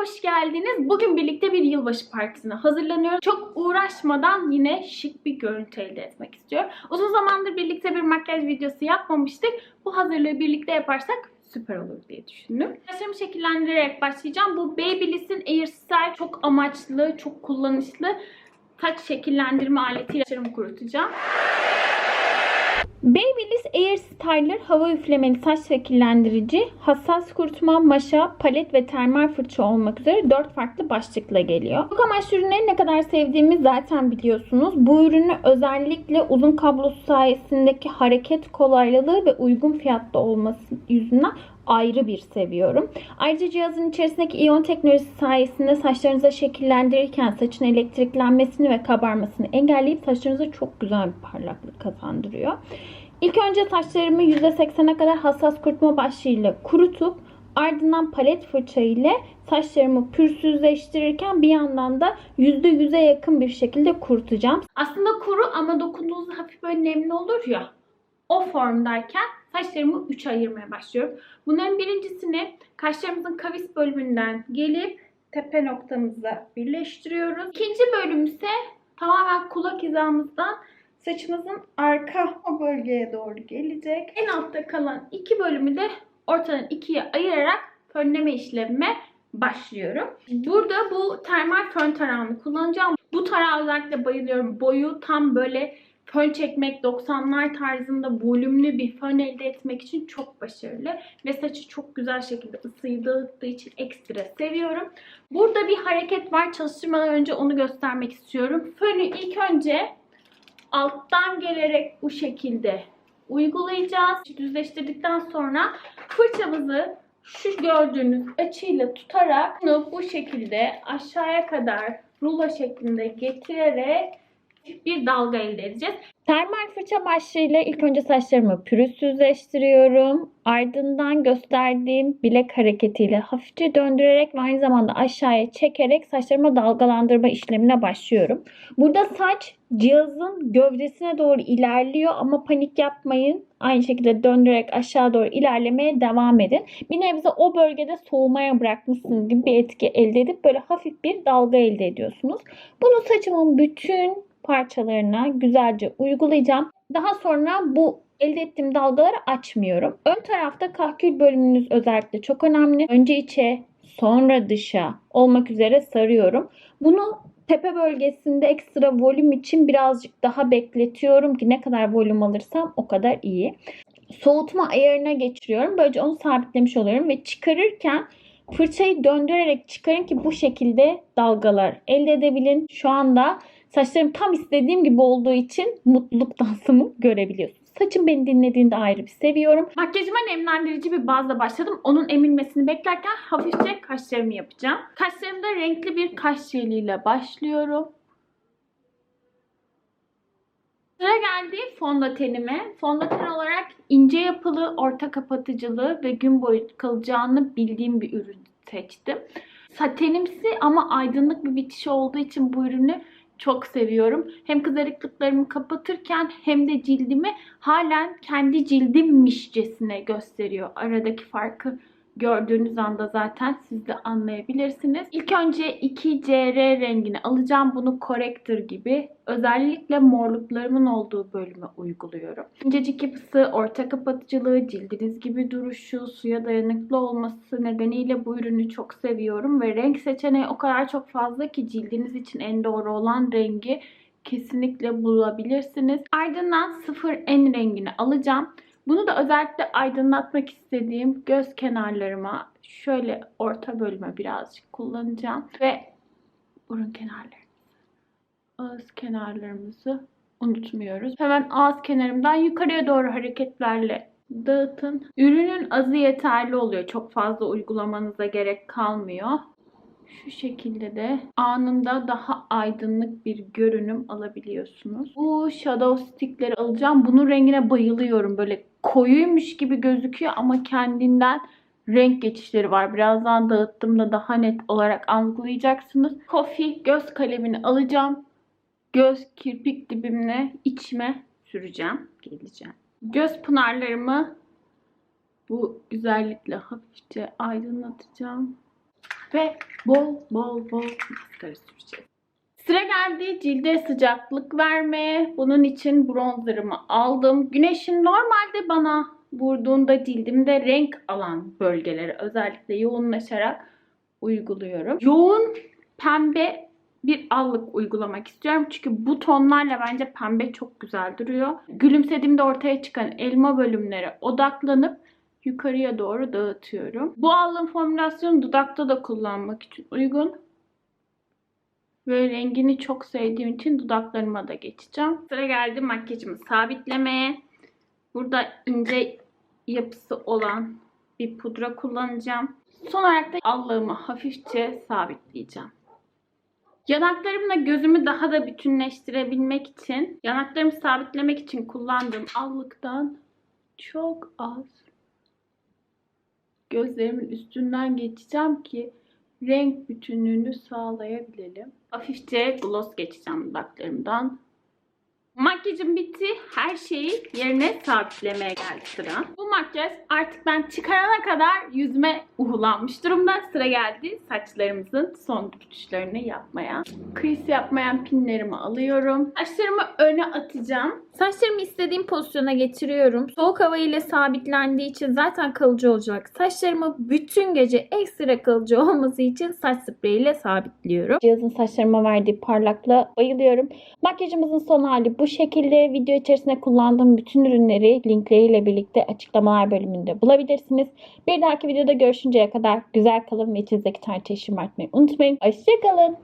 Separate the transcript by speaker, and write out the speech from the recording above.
Speaker 1: hoş geldiniz. Bugün birlikte bir yılbaşı partisine hazırlanıyoruz. Çok uğraşmadan yine şık bir görüntü elde etmek istiyorum. Uzun zamandır birlikte bir makyaj videosu yapmamıştık. Bu hazırlığı birlikte yaparsak süper olur diye düşündüm. Saçlarımı şekillendirerek başlayacağım. Bu Babyliss'in Air Style çok amaçlı, çok kullanışlı saç şekillendirme aletiyle saçlarımı kurutacağım. Babyliss Air Styler hava üflemeli saç şekillendirici, hassas kurutma, maşa, palet ve termal fırça olmak üzere 4 farklı başlıkla geliyor. Bu amaçlı ürünleri ne kadar sevdiğimi zaten biliyorsunuz. Bu ürünü özellikle uzun kablosu sayesindeki hareket kolaylığı ve uygun fiyatta olması yüzünden ayrı bir seviyorum. Ayrıca cihazın içerisindeki iyon teknolojisi sayesinde saçlarınızı şekillendirirken saçın elektriklenmesini ve kabarmasını engelleyip saçlarınıza çok güzel bir parlaklık kazandırıyor. İlk önce saçlarımı %80'e kadar hassas kurutma başlığıyla kurutup ardından palet fırça ile saçlarımı pürsüzleştirirken bir yandan da %100'e yakın bir şekilde kurutacağım. Aslında kuru ama dokunduğunuzda hafif böyle nemli olur ya o formdayken saçlarımı 3'e ayırmaya başlıyorum. Bunların birincisini kaşlarımızın kavis bölümünden gelip tepe noktamıza birleştiriyoruz. İkinci bölüm ise tamamen kulak hizamızdan saçımızın arka o bölgeye doğru gelecek. En altta kalan iki bölümü de ortadan ikiye ayırarak fönleme işlemime başlıyorum. Burada bu termal fön tarağını kullanacağım. Bu tarağa özellikle bayılıyorum. Boyu tam böyle fön çekmek 90'lar tarzında volümlü bir fön elde etmek için çok başarılı. Ve saçı çok güzel şekilde ısıyı dağıttığı için ekstra seviyorum. Burada bir hareket var. Çalıştırmadan önce onu göstermek istiyorum. Fönü ilk önce alttan gelerek bu şekilde uygulayacağız. Düzleştirdikten sonra fırçamızı şu gördüğünüz açıyla tutarak bunu bu şekilde aşağıya kadar rulo şeklinde getirerek bir dalga elde edeceğiz. Termal fırça başlığıyla ilk önce saçlarımı pürüzsüzleştiriyorum. Ardından gösterdiğim bilek hareketiyle hafifçe döndürerek ve aynı zamanda aşağıya çekerek saçlarıma dalgalandırma işlemine başlıyorum. Burada saç cihazın gövdesine doğru ilerliyor ama panik yapmayın. Aynı şekilde döndürerek aşağı doğru ilerlemeye devam edin. Bir nebze o bölgede soğumaya bırakmışsınız gibi bir etki elde edip böyle hafif bir dalga elde ediyorsunuz. Bunu saçımın bütün parçalarına güzelce uygulayacağım. Daha sonra bu elde ettiğim dalgaları açmıyorum. Ön tarafta kahkül bölümünüz özellikle çok önemli. Önce içe sonra dışa olmak üzere sarıyorum. Bunu tepe bölgesinde ekstra volüm için birazcık daha bekletiyorum ki ne kadar volüm alırsam o kadar iyi. Soğutma ayarına geçiriyorum. Böylece onu sabitlemiş oluyorum ve çıkarırken fırçayı döndürerek çıkarın ki bu şekilde dalgalar elde edebilin. Şu anda saçlarım tam istediğim gibi olduğu için mutluluk dansımı görebiliyorsunuz. Saçım beni dinlediğinde ayrı bir seviyorum. Makyajıma nemlendirici bir bazla başladım. Onun emilmesini beklerken hafifçe kaşlarımı yapacağım. Kaşlarımda renkli bir kaş jeliyle başlıyorum. Sıra geldi fondötenime. Fondöten olarak ince yapılı, orta kapatıcılı ve gün boyu kalacağını bildiğim bir ürün seçtim. Satenimsi ama aydınlık bir bitişi olduğu için bu ürünü çok seviyorum. Hem kızarıklıklarımı kapatırken hem de cildimi halen kendi cildimmişcesine gösteriyor. Aradaki farkı gördüğünüz anda zaten siz de anlayabilirsiniz. İlk önce 2CR rengini alacağım. Bunu corrector gibi özellikle morluklarımın olduğu bölüme uyguluyorum. İncecik yapısı, orta kapatıcılığı, cildiniz gibi duruşu, suya dayanıklı olması nedeniyle bu ürünü çok seviyorum. Ve renk seçeneği o kadar çok fazla ki cildiniz için en doğru olan rengi kesinlikle bulabilirsiniz. Ardından 0N rengini alacağım. Bunu da özellikle aydınlatmak istediğim göz kenarlarıma şöyle orta bölüme birazcık kullanacağım. Ve burun kenarlarımızı, ağız kenarlarımızı unutmuyoruz. Hemen ağız kenarımdan yukarıya doğru hareketlerle dağıtın. Ürünün azı yeterli oluyor. Çok fazla uygulamanıza gerek kalmıyor. Şu şekilde de anında daha aydınlık bir görünüm alabiliyorsunuz. Bu shadow stickleri alacağım. Bunun rengine bayılıyorum. Böyle koyuymuş gibi gözüküyor ama kendinden renk geçişleri var. Birazdan dağıttığımda daha net olarak algılayacaksınız. Coffee göz kalemini alacağım. Göz kirpik dibimle içime süreceğim. Geleceğim. Göz pınarlarımı bu güzellikle hafifçe aydınlatacağım. Ve bol bol bol maskara süreceğiz. Sıra geldi cilde sıcaklık vermeye. Bunun için bronzerımı aldım. Güneşin normalde bana vurduğunda cildimde renk alan bölgelere özellikle yoğunlaşarak uyguluyorum. Yoğun pembe bir allık uygulamak istiyorum. Çünkü bu tonlarla bence pembe çok güzel duruyor. Gülümsediğimde ortaya çıkan elma bölümlere odaklanıp yukarıya doğru dağıtıyorum. Bu allığın formülasyonu dudakta da kullanmak için uygun. Ve rengini çok sevdiğim için dudaklarıma da geçeceğim. Sıra geldi makyajımı sabitlemeye. Burada ince yapısı olan bir pudra kullanacağım. Son olarak da allığımı hafifçe sabitleyeceğim. Yanaklarımla gözümü daha da bütünleştirebilmek için, yanaklarımı sabitlemek için kullandığım allıktan çok az gözlerimin üstünden geçeceğim ki renk bütünlüğünü sağlayabilelim. Hafifçe gloss geçeceğim dudaklarımdan. Makyajım bitti. Her şeyi yerine sabitlemeye geldi sıra. Bu makyaj artık ben çıkarana kadar yüzüme uhulanmış durumda. Sıra geldi saçlarımızın son rütuşlarını yapmaya. Crease yapmayan pinlerimi alıyorum. Saçlarımı öne atacağım. Saçlarımı istediğim pozisyona getiriyorum. Soğuk hava ile sabitlendiği için zaten kalıcı olacak. Saçlarımı bütün gece ekstra kalıcı olması için saç spreyiyle sabitliyorum. Cihazın saçlarıma verdiği parlaklığa bayılıyorum. Makyajımızın son hali bu şekilde. Video içerisinde kullandığım bütün ürünleri linkleriyle birlikte açıklamalar bölümünde bulabilirsiniz. Bir dahaki videoda görüşünceye kadar güzel kalın ve içinizdeki tartıyı şımartmayı unutmayın. Hoşçakalın.